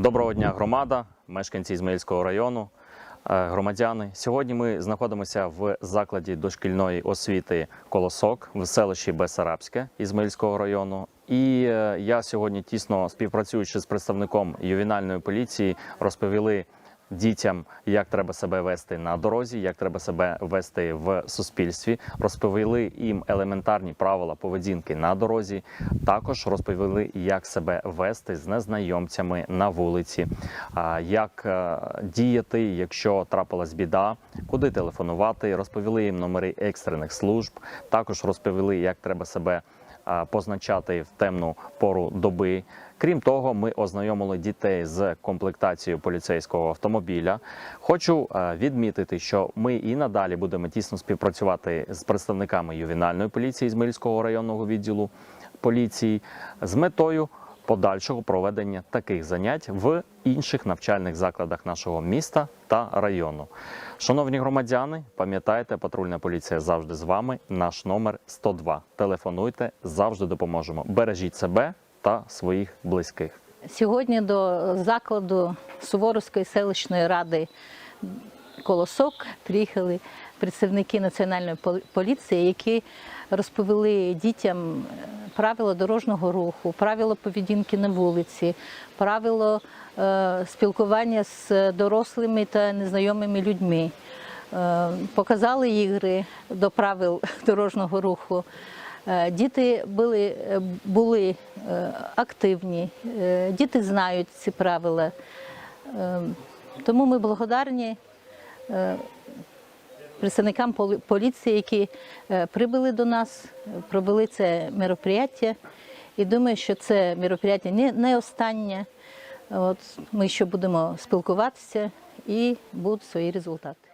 Доброго дня, громада, мешканці Ізмаїльського району, е, громадяни. Сьогодні ми знаходимося в закладі дошкільної освіти Колосок в селищі Бесарабське Ізмаїльського району. І е, я сьогодні тісно співпрацюючи з представником ювенальної поліції, розповіли дітям, як треба себе вести на дорозі, як треба себе вести в суспільстві. Розповіли їм елементарні правила поведінки на дорозі. Також розповіли, як себе вести з незнайомцями на вулиці, як е, діяти, якщо трапилась біда, куди телефонувати. Розповіли їм номери екстрених служб. Також розповіли, як треба себе позначати в темну пору доби. Крім того, ми ознайомили дітей з комплектацією поліцейського автомобіля. Хочу відмітити, що ми і надалі будемо тісно співпрацювати з представниками ювенальної поліції з Мильського районного відділу поліції з метою подальшого проведення таких занять в інших навчальних закладах нашого міста та району. Шановні громадяни, пам'ятайте, патрульна поліція завжди з вами. Наш номер 102. Телефонуйте, завжди допоможемо. Бережіть себе та своїх близьких. Сьогодні до закладу Суворовської селищної ради Колосок приїхали представники національної пол- поліції, які розповіли дітям правила дорожнього руху, правила поведінки на вулиці, правила е, спілкування з дорослими та незнайомими людьми. Е, Показали ігри до правил дорожнього руху. Е, Діти були, були активні, діти знають ці правила. Тому ми благодарні представникам поліції, які е, прибули до нас, провели це мероприятие. І думаю, що це мероприятие не, не останнє. От, ми ще будемо спілкуватися і будуть свої результати.